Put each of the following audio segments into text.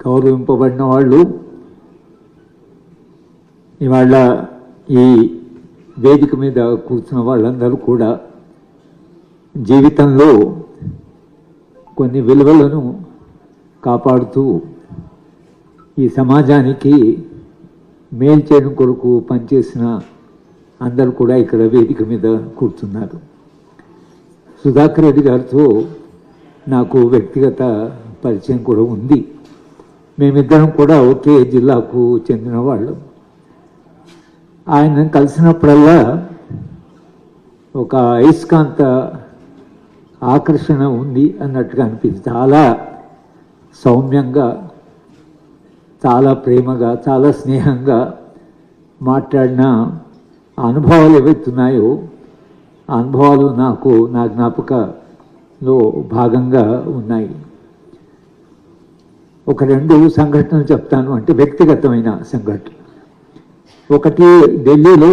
గౌరవింపబడిన వాళ్ళు ఇవాళ ఈ వేదిక మీద కూర్చున్న వాళ్ళందరూ కూడా జీవితంలో కొన్ని విలువలను కాపాడుతూ ఈ సమాజానికి మేలు చేయడం కొరకు పనిచేసిన అందరూ కూడా ఇక్కడ వేదిక మీద కూర్చున్నారు. సుధాకర్ రెడ్డి గారితో నాకు వ్యక్తిగత పరిచయం కూడా ఉంది. మేమిద్దరం కూడా ఒకే జిల్లాకు చెందిన వాళ్ళం. ఆయన కలిసినప్పుడల్లా ఒక అయస్కాంత ఆకర్షణ ఉంది అన్నట్టుగా అనిపించింది చాలా సౌమ్యంగా చాలా ప్రేమగా చాలా స్నేహంగా మాట్లాడిన అనుభవాలు ఏవైతున్నాయో ఆ అనుభవాలు నాకు నా జ్ఞాపకలో భాగంగా ఉన్నాయి. ఒక రెండు సంఘటనలు చెప్తాను అంటే వ్యక్తిగతమైన సంఘటన. ఒకటి ఢిల్లీలో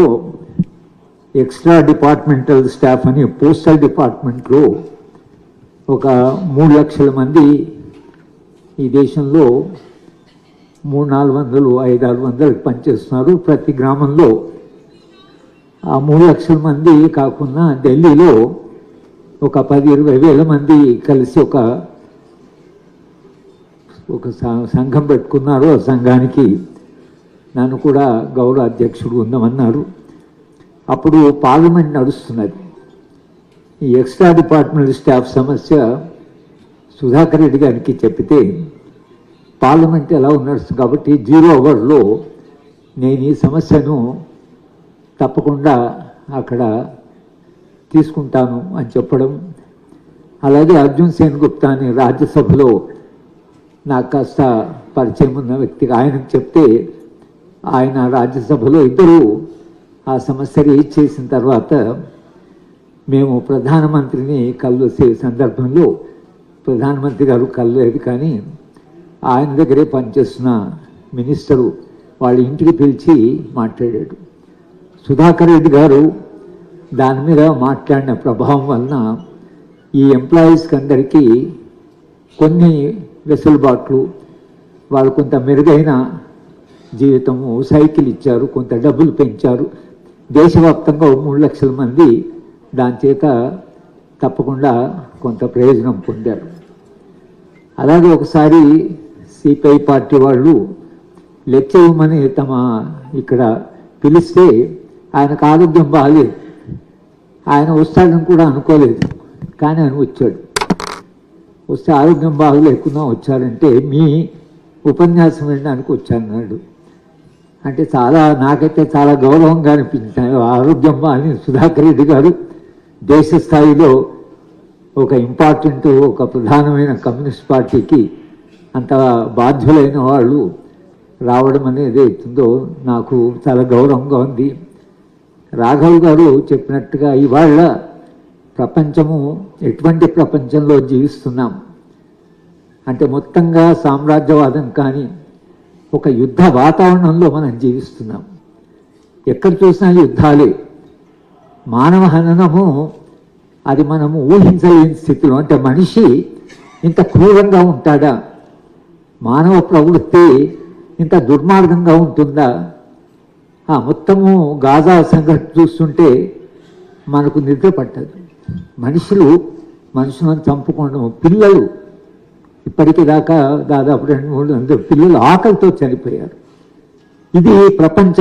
ఎక్స్ట్రా డిపార్ట్మెంటల్ స్టాఫ్ అని పోస్టల్ డిపార్ట్మెంట్లో ఒక మూడు లక్షల మంది ఈ దేశంలో మూడు నాలుగు వందలు ఐదు ఆరు వందలు పనిచేస్తున్నారు ప్రతి గ్రామంలో. ఆ మూడు లక్షల మంది కాకుండా ఢిల్లీలో ఒక పది ఇరవై వేల మంది కలిసి ఒక ఒక సంఘం పెట్టుకున్నారు ఆ సంఘానికి నన్ను కూడా గౌరవ అధ్యక్షుడు ఉందామన్నారు. అప్పుడు పార్లమెంట్ నడుస్తున్నది. ఈ ఎక్స్ట్రా డిపార్ట్మెంట్ స్టాఫ్ సమస్య సుధాకర్ రెడ్డి గారికి చెప్పితే పార్లమెంట్ ఎలా నడుస్తుంది కాబట్టి జీరో అవర్లో నేను ఈ సమస్యను తప్పకుండా అక్కడ తీసుకుంటాను అని చెప్పడం. అలాగే అర్జున్ సేన్ గుప్తా అని రాజ్యసభలో నాకు కాస్త పరిచయం ఉన్న వ్యక్తిగా ఆయనకు చెప్తే ఆయన రాజ్యసభలో ఇద్దరు ఆ సమస్య రేజ్ చేసిన తర్వాత మేము ప్రధానమంత్రిని కలిసే సందర్భంలో ప్రధానమంత్రి గారు కలలేదు కానీ ఆయన దగ్గరే పనిచేస్తున్న మినిస్టరు వాళ్ళ ఇంటికి పిలిచి మాట్లాడాడు. సుధాకర్ రెడ్డి గారు దాని మీద మాట్లాడిన ప్రభావం వలన ఈ ఎంప్లాయీస్కి అందరికీ కొన్ని వెసులుబాట్లు వాళ్ళు కొంత మెరుగైన జీవితము సైకిల్ ఇచ్చారు కొంత డబ్బులు పెంచారు. దేశవ్యాప్తంగా మూడు లక్షల మంది దాని చేత తప్పకుండా కొంత ప్రయోజనం పొందారు. అలాగే ఒకసారి సిపిఐ పార్టీ వాళ్ళు లెక్చర్ ఇవ్వమని తమ ఇక్కడ పిలిస్తే ఆయనకు ఆరోగ్యం బాగాలేదు ఆయన వస్తాడని కూడా అనుకోలేదు. కానీ ఆయన వచ్చాడు. వస్తే ఆరోగ్యం బాగలేకుండా వచ్చారంటే మీ ఉపన్యాసం వినడానికి వచ్చానన్నాడు అంటే చాలా నాకైతే చాలా గౌరవంగా అనిపించింది. ఆరోగ్యం బాగాలి సుధాకర్ రెడ్డి గారు దేశ స్థాయిలో ఒక ఇంపార్టెంట్ ఒక ప్రధానమైన కమ్యూనిస్ట్ పార్టీకి అంత బాధ్యులైన వాళ్ళు రావడం అనేది అవుతుందో నాకు చాలా గౌరవంగా ఉంది. రాఘవ్ గారు చెప్పినట్టుగా ఇవాళ ప్రపంచము ఎటువంటి ప్రపంచంలో జీవిస్తున్నాం? అంటే మొత్తంగా సామ్రాజ్యవాదం కానీ ఒక యుద్ధ వాతావరణంలో మనం జీవిస్తున్నాం. ఎక్కడ చూసినా యుద్ధాలే. మానవ హననము అది మనము ఊహించలేని స్థితిలో. అంటే మనిషి ఇంత క్రూరంగా ఉంటాడా? మానవ ప్రవృత్తి ఇంత దుర్మార్గంగా ఉంటుందా? ఆ మొత్తము గాజా సంఘటన చూస్తుంటే మనకు నిద్ర పట్టదు. మనుషులు మనుషులను చంపుకోవడం పిల్లలు ఇప్పటికి దాకా దాదాపు రెండు మూడు అందరు పిల్లలు ఆకలితో చనిపోయారు. ఇది ప్రపంచ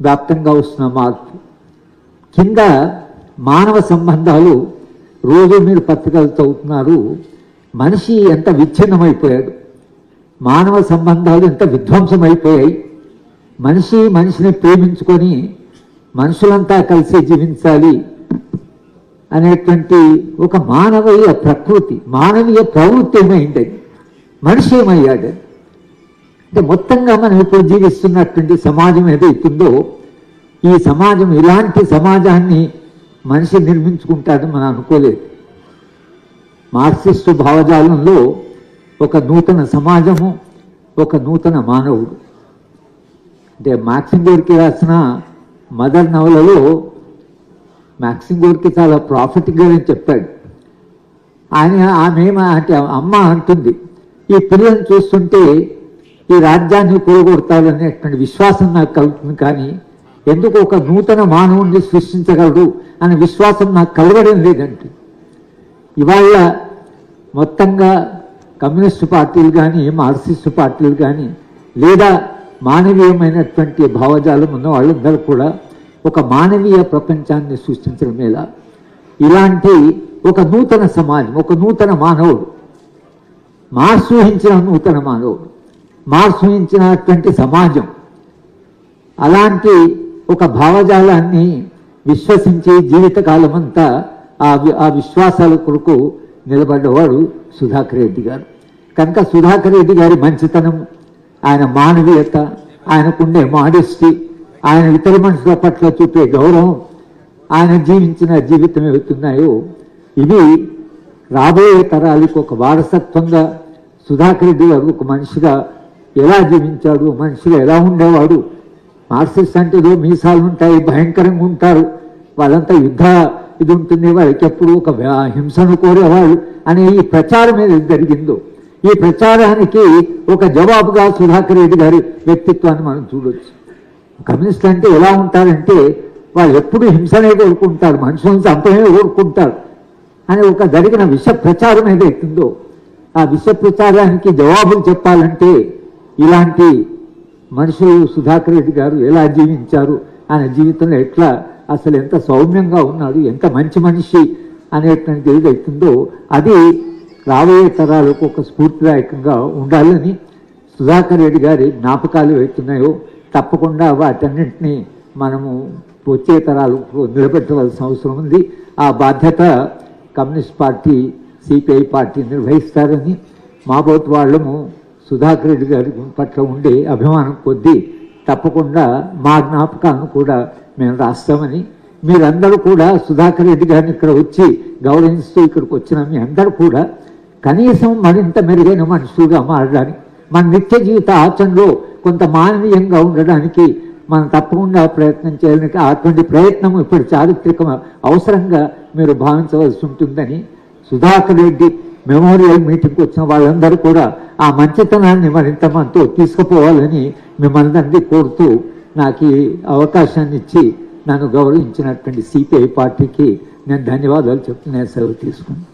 వ్యాప్తంగా వస్తున్న మార్పు. కింద మానవ సంబంధాలు రోజు మీరు పత్రికలు చదువుతున్నారు మనిషి ఎంత విచ్ఛిన్నమైపోయాడు మానవ సంబంధాలు ఎంత విధ్వంసమైపోయాయి మనిషి మనిషిని ప్రేమించుకొని మనుషులంతా కలిసి జీవించాలి అనేటువంటి ఒక మానవీయ ప్రకృతి మానవీయ ప్రవృత్తి ఏమైంది? మనిషి ఏమయ్యాడు? అంటే మొత్తంగా మనం ఇప్పుడు జీవిస్తున్నటువంటి సమాజం ఏదైతుందో ఈ సమాజం ఇలాంటి సమాజాన్ని మనిషి నిర్మించుకుంటాడని మనం అనుకోలేదు. మార్క్సిస్టు భావజాలంలో ఒక నూతన సమాజము ఒక నూతన మానవుడు. అంటే మార్క్సింగ్ గారికి రాసిన మదర్ నవలలో మ్యాక్సిమ్ గోర్కి చాలా ప్రాఫిట్గా చెప్పాడు. ఆయన ఆమె అంటే అమ్మ అంటుంది ఈ పిల్లల్ని చూస్తుంటే ఈ రాజ్యాన్ని కూడగొడతారనేటువంటి విశ్వాసం నాకు కలుగుతుంది కానీ ఎందుకు ఒక నూతన మానవుణ్ణి సృష్టించగలడు అనే విశ్వాసం నాకు కలగడం లేదంటే. ఇవాళ మొత్తంగా కమ్యూనిస్టు పార్టీలు కానీ మార్క్సిస్టు పార్టీలు కానీ లేదా మానవీయమైనటువంటి భావజాలం ఉన్న వాళ్ళందరూ కూడా ఒక మానవీయ ప్రపంచాన్ని సృష్టించడం ఎలా ఇలాంటి ఒక నూతన సమాజం ఒక నూతన మానవుడు మార్స్ ఊహించిన నూతన మానవుడు మార్స్ ఊహించినటువంటి సమాజం అలాంటి ఒక భావజాలాన్ని విశ్వసించి జీవితకాలం అంతా ఆ ఆ విశ్వాసాల కొరకు నిలబడ్డవాడు సుధాకర్ రెడ్డి గారు. కనుక సుధాకర్ రెడ్డి గారి మంచితనం ఆయన మానవీయత ఆయనకుండే మాడెస్టీ ఆయన ఇతర మనుషుల పట్ల చూపే గౌరవం ఆయన జీవించిన జీవితం ఏవైతున్నాయో ఇవి రాబోయే తరాలకు ఒక వారసత్వంగా సుధాకర్ రెడ్డి గారు ఒక మనిషిగా ఎలా జీవించాడు? మనిషిగా ఎలా ఉండేవాడు? మార్క్సిస్ట్ అంటే ఏదో మీసాలు ఉంటాయి భయంకరంగా ఉంటారు. వాళ్ళంతా యుద్ధ ఇది ఉంటుంది వాళ్ళకి ఎప్పుడు ఒక హింసను కోరేవాళ్ళు అనే ఈ ప్రచారం ఏది జరిగిందో? ఈ ప్రచారానికి ఒక జవాబుగా సుధాకర్ రెడ్డి గారి వ్యక్తిత్వాన్ని మనం చూడవచ్చు కమ్యూనిస్ట్ అంటే ఎలా ఉంటారంటే వాళ్ళు ఎప్పుడు హింసనే కోరుకుంటారు మనుషులను చంపమే కోరుకుంటారు. అని ఒక జరిగిన విష ప్రచారం ఏదైతుందో ఆ విష ప్రచారానికి జవాబులు చెప్పాలంటే ఇలాంటి మనుషులు సుధాకర్ రెడ్డి గారు ఎలా జీవించారు ఆయన జీవితంలో ఎట్లా అసలు ఎంత సౌమ్యంగా ఉన్నాడు ఎంత మంచి మనిషి అనేటువంటి ఏదైతుందో అది రాబోయే తరాలకు ఒక స్ఫూర్తిదాయకంగా ఉండాలని సుధాకర్ రెడ్డి గారి జ్ఞాపకాలు అవుతున్నాయో తప్పకుండా వాటన్నింటినీ మనము వచ్చే తరాలు నిలబెట్టవలసిన అవసరం ఉంది. ఆ బాధ్యత కమ్యూనిస్ట్ పార్టీ సిపిఐ పార్టీ నిర్వహిస్తారని మాబోతు వాళ్ళము సుధాకర్ రెడ్డి గారి పట్ల ఉండే అభిమానం కొద్దీ తప్పకుండా మా జ్ఞాపకాలను కూడా మేము రాస్తామని మీరందరూ కూడా సుధాకర్ రెడ్డి గారిని ఇక్కడ వచ్చి గౌరవిస్తూ ఇక్కడికి వచ్చిన మీ అందరూ కూడా కనీసం మరింత మెరుగైన మనుషులుగా మారడానికి మన నిత్య జీవిత ఆచరణలో కొంత మానవీయంగా ఉండడానికి మనం తప్పకుండా ప్రయత్నం చేయడానికి అటువంటి ప్రయత్నం ఇప్పుడు చారిత్రక అవసరంగా మీరు భావించవలసి ఉంటుందని సుధాకర్ రెడ్డి మెమోరియల్ మీటింగ్కి వచ్చిన వాళ్ళందరూ కూడా ఆ మంచితనాన్ని మరింత మనతో తీసుకుపోవాలని మిమ్మల్ని అందరినీ కోరుతూ నాకు ఈ అవకాశాన్ని ఇచ్చి నన్ను గౌరవించినటువంటి సిపిఐ పార్టీకి నేను ధన్యవాదాలు చెప్తున్నాను సెలవు తీసుకున్నాను